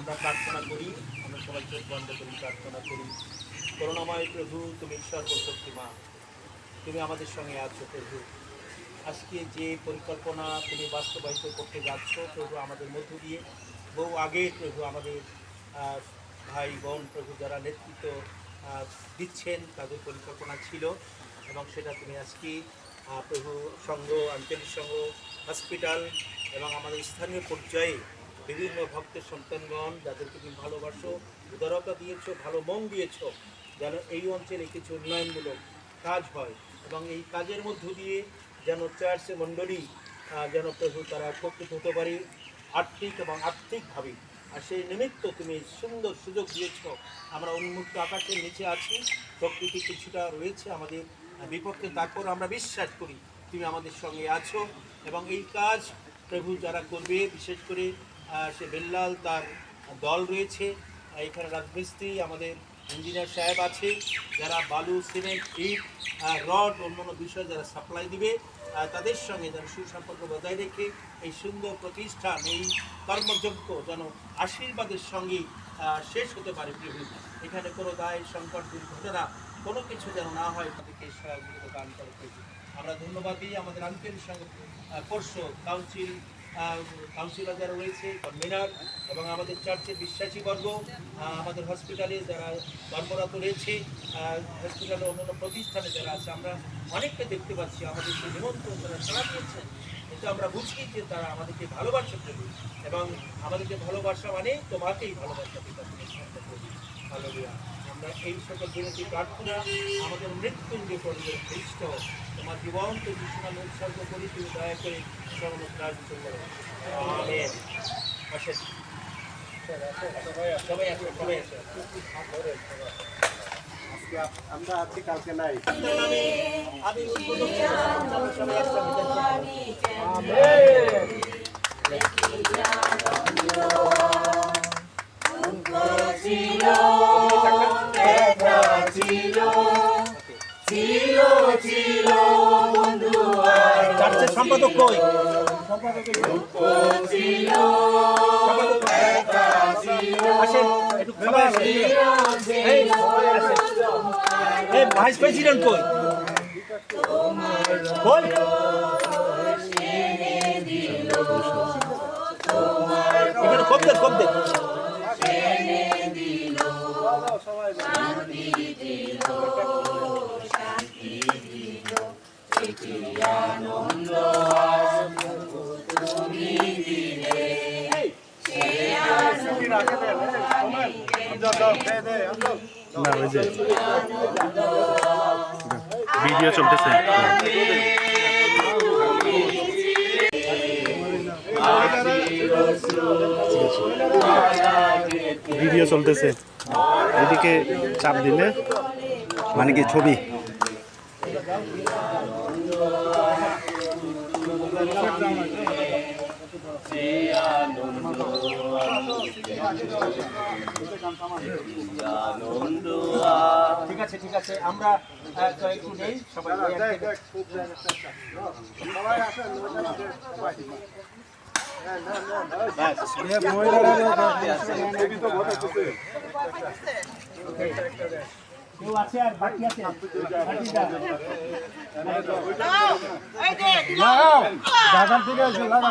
আমরা প্রার্থনা করি, আমরা সবাই চোখ বন্ধ করি প্রার্থনা করি। করুণাময় প্রভু, তুমি ঈশ্বর শক্তি মা তুমি আমাদের সঙ্গে আছো প্রভু। আজকে যে পরিকল্পনা তুমি বাস্তবায়িত করতে যাচ্ছ, প্রভু আমাদের মধ্য দিয়ে, বহু আগে প্রভু আমাদের ভাই, বোন প্রভু যারা নেতৃত্ব দিচ্ছেন, তাদের পরিকল্পনা ছিল। এবং সেটা তুমি আজকে প্রভু সংঘ, আঞ্চলিক সংঘ, হসপিটাল এবং আমাদের স্থানীয় পর্যায়ে বিভিন্ন ভক্তের সন্তানগণ যাদেরকে তুমি ভালোবাসো, উদারতা দিয়েছ, ভালো মন দিয়েছ, যেন এই অঞ্চলে কিছু উন্নয়নমূলক কাজ হয় এবং এই কাজের মধ্য দিয়ে যেন চার্চের মণ্ডলী যেন প্রভু তারা উপকৃত হতে পারে আর্থিক এবং আর্থিকভাবে। আর সেই নিমিত্ত তুমি সুন্দর সুযোগ দিয়েছ। আমরা উন্মুক্ত আকাশের নিচে আছি। প্রকৃতি কিছুটা রয়েছে আমাদের বিপক্ষে, তারপর আমরা বিশ্বাস করি তুমি আমাদের সঙ্গে আছো এবং এই কাজ প্রভু যারা করবে, বিশেষ করে সে বেল্লাল তার দল রয়েছে। এখানে রাজমিস্ত্রি, আমাদের ইঞ্জিনিয়ার সাহেব আছে, যারা বালু, সিমেন্ট, ইট রড, অন্যান্য বিষয় যারা সাপ্লাই দিবে তাদের সঙ্গে যেন সুসম্পর্ক বজায় রেখে এই সুন্দর প্রতিষ্ঠান, এই কর্মযজ্ঞ যেন আশীর্বাদের সঙ্গে শেষ হতে পারে প্রভু এখানে কোনো দায়, সংকট, দুর্ঘটনা কোনো কিছু যেন না হয়, তাদেরকে সহযোগিতা দান করে আমরা ধন্যবাদ দিই আমাদের আঞ্চলিক সঙ্গে পরশ কাউন্সিল কাউন্সিলর যারা রয়েছে, কনভেনার এবং আমাদের চার্চের বিশ্বাসী বর্গ আমাদের হসপিটালে যারা কর্মরত রয়েছে হসপিটালে অন্যান্য প্রতিষ্ঠানে যারা আছে, আমরা অনেককে দেখতে পাচ্ছি, আমাদের সেই নিমন্ত্রণ তারা সাড়া দিয়েছেন কিন্তু আমরা বুঝি যে তারা আমাদেরকে ভালোবাসা দেবে এবং আমাদেরকে ভালোবাসা মানে তোমাকেই ভালোবাসা পিতা শান্ত আমরা এই সকল বিনতি প্রার্থনা আমাদের মৃত্যুঞ্জয় করবে, খ্রিস্ট, তোমার জীবন্ত বিষ্ণাম উৎসর্গ করি তুমি দয়া করে সর্ব কাজ করো। আমেন। আসেন। সবাই আসো সবাই আসো। আজকে আমরা আছি কালকে নাই। আমি সম্পাদক কই? সবাই ভাইস প্রেসিডেন্ট কই? কই? এখানে কম দেন কম ভিডিও চলতেছে। ভিডিও চলতেছে। এদিকে চাপ দিলে মানে কি ছবি? ঠিক আছে ঠিক আছে আমরা একটু নেই সবাই থেকে- কেউ আছে আর বাকি আছে দাদার থেকে আছে দাদা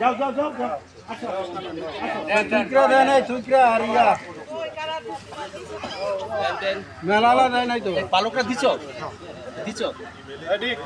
যাও যাও যাও যাও। মেলালা দেয় নাই তো। পালকটা দিছ? দিছ? ঠিক